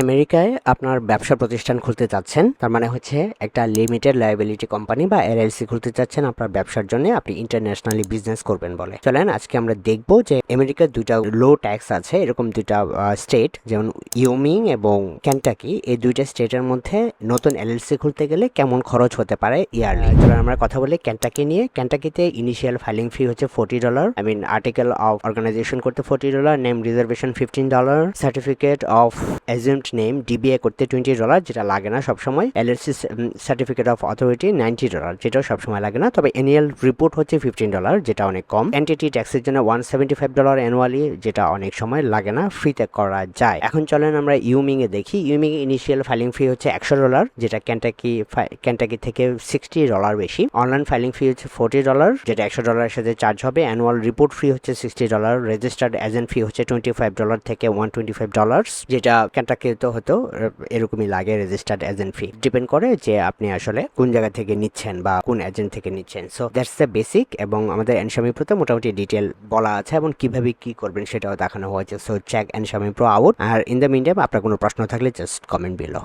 আমেরিকায় আপনার ব্যবসা প্রতিষ্ঠান খুলতে চাচ্ছেন, তার মানে হচ্ছে একটা লিমিটেড লায়াবিলিটি কোম্পানি বা এলএলসি খুলতে চাচ্ছেন, আপনার ব্যবসার জন্য আপনি ইন্টারন্যাশনালি বিজনেস করবেন বলে। চলেন, আজকে আমরা দেখব যে আমেরিকার দুইটা লো ট্যাক্স আছে, এরকম দুইটা স্টেট যেমন ইউমিং এবং ক্যান্টাকি এই দুইটা স্টেটের মধ্যে নতুন এলএলসি খুলতে গেলে কেমন খরচ হতে পারে ইয়ারলি চলেন, আমরা কথা বলি ক্যান্টাকি নিয়ে। ক্যান্টাকিতে ইনিশিয়াল ফাইলিং ফি হচ্ছে forty dollar I mean article of organization করতে forty dollar name reservation fifteen dollar certificate of agent name DBA করতে টোয়েন্টি ডলার যেটা লাগে না সবসময়। LLC certificate of authority ninety dollar যেটাও সবসময় লাগে না। তবে অ্যানুয়াল রিপোর্ট হচ্ছে ফিফটিন ডলার যেটা অনেক কম। এন্টিটি ট্যাক্সের জন্য one seventy five dollar annually যেটা অনেক সময় লাগে না ফ্রিতে করা যায়। এখন চলেন আমরা ইউমিং এ দেখি। ইউমিং ইনিশিয়াল ফাইলিং ফি হচ্ছে একশো ডলার যেটা ক্যান্টাকি ক্যান্টাকি থেকে সিক্সটি ডলার বেশি। অনলাইন ফাইলিং ফি হচ্ছে ফোর্টি ডলার যেটা একশো ডলারের সাথে চার্জ হবে। অ্যানুয়াল রিপোর্ট ফি হচ্ছে sixty dollar registered agent fee হচ্ছে টোয়েন্টি ফাইভ ডলার থেকে ওয়ান টোয়েন্টি ফাইভ ডলার যেটা ক্যান্টাকিতে হতো এরকমই লাগে রেজিস্টার্ড এজেন্ট ফি ডিপেন্ড করে যে আপনি আসলে কোন জায়গা থেকে নিচ্ছেন বা কোন এজেন্ট থেকে নিচ্ছেন। সো দ্যাটস দ্য বেসিক এবং আমাদের এনসামি প্রোতে মোটামুটি ডিটেল বলা আছে এবং কীভাবে কি করবেন সেটাও দেখানো হয়েছে। সো চেক এনসামি প্রো আউট আর ইন দ্য মিন আপনার কোনো প্রশ্ন থাকলে জাস্ট কমেন্ট বিলো